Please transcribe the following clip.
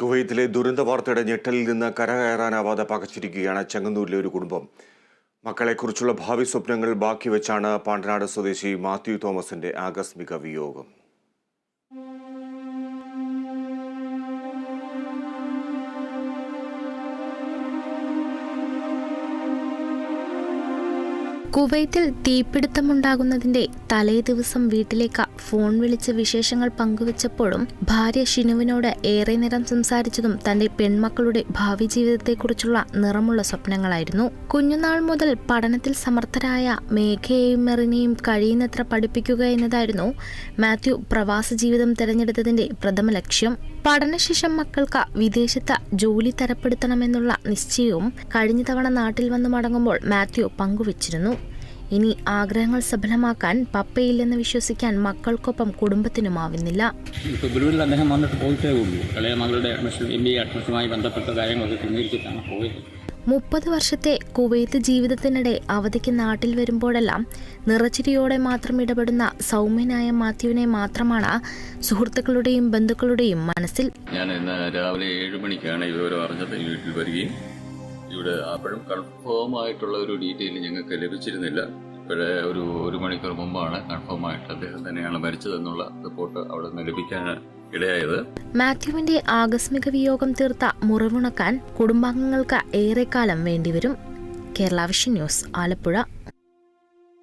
കുവൈത്തിലെ ദുരന്ത വാർത്തയുടെ ഞെട്ടലിൽ നിന്ന് കരകയറാനാവാതെ പകച്ചിരിക്കുകയാണ് ചെങ്ങന്നൂരിലെ ഒരു കുടുംബം. മക്കളെക്കുറിച്ചുള്ള ഭാവി സ്വപ്നങ്ങൾ ബാക്കി വെച്ചാണ് പാണ്ടനാട് സ്വദേശി മാത്യു തോമസിന്റെ ആകസ്മിക വിയോഗം. കുവൈത്തിൽ തീപിടുത്തമുണ്ടാകുന്നതിന്റെ തലേ ദിവസം വീട്ടിലേക്ക് ഫോൺ വിളിച്ച് വിശേഷങ്ങൾ പങ്കുവച്ചപ്പോഴും ഭാര്യ ഷിനുവിനോട് ഏറെ നേരം സംസാരിച്ചതും തന്റെ പെൺമക്കളുടെ ഭാവി ജീവിതത്തെക്കുറിച്ചുള്ള നിറമുള്ള സ്വപ്നങ്ങളായിരുന്നു. കുഞ്ഞുനാൾ മുതൽ പഠനത്തിൽ സമർത്ഥരായ മേഘയെയും മെറിനെയും കഴിയുന്നത്ര പഠിപ്പിക്കുക എന്നതായിരുന്നു മാത്യു പ്രവാസ ജീവിതം തിരഞ്ഞെടുത്തതിന്റെ പ്രഥമ ലക്ഷ്യം. പഠനശേഷം മക്കൾക്ക് വിദേശത്ത് ജോലി തരപ്പെടുത്തണമെന്നുള്ള നിശ്ചയവും കഴിഞ്ഞ തവണ നാട്ടിൽ വന്നു മടങ്ങുമ്പോൾ മാത്യു പങ്കുവച്ചിരുന്നു. ഇനി ആഗ്രഹങ്ങൾ സഫലമാക്കാൻ പപ്പയില്ലെന്ന് വിശ്വസിക്കാൻ മക്കൾക്കൊപ്പം കുടുംബത്തിനുമാവുന്നില്ല ഫെബ്രുവരിയിൽ അദ്ദേഹം വന്നിട്ട് പോയിട്ടേ ഉള്ളൂ. ഇളയ മകളുടെ അഡ്മിഷൻ എം ബി എ അഡ്മിഷനുമായി ബന്ധപ്പെട്ട കാര്യങ്ങളൊക്കെ ക്രമീകരിച്ചിട്ടാണ് പോയത്. മുപ്പത് വർഷത്തെ കുവൈത്ത് ജീവിതത്തിനിടെ അവധിക്ക് നാട്ടിൽ വരുമ്പോഴെല്ലാം നിറച്ചിരിയോടെ മാത്രം ഇടപെടുന്ന സൗമ്യനായ മാത്യുവിനെ മാത്രമാണ് സുഹൃത്തുക്കളുടെയും ബന്ധുക്കളുടെയും മനസ്സിൽ ഞാൻ ഇന്ന് രാവിലെ ഏഴ് മണിക്കാണ് വിവരം അറിഞ്ഞത് വീട്ടിൽ വരികയും. ഇവിടെ അപ്പോഴും കൺഫേം ആയിട്ടുള്ള ഒരു ഡീറ്റെയിൽ ഞങ്ങൾക്ക് ലഭിച്ചിരുന്നില്ല. ഇപ്പോഴേ ഒരു ഒരു മണിക്കൂർ മുമ്പാണ് കൺഫേം ആയിട്ട് അദ്ദേഹം തന്നെയാണ് മരിച്ചതെന്നുള്ള റിപ്പോർട്ട് അവിടെ നിന്ന് ലഭിക്കാൻ ഇടയായത്. മാത്യുവിന്റെ ആകസ്മിക വിയോഗം തീർത്ത മുറിവുണക്കാൻ കുടുംബാംഗങ്ങൾക്ക് ഏറെക്കാലം വേണ്ടിവരും. Kerala vision news Alappuzha.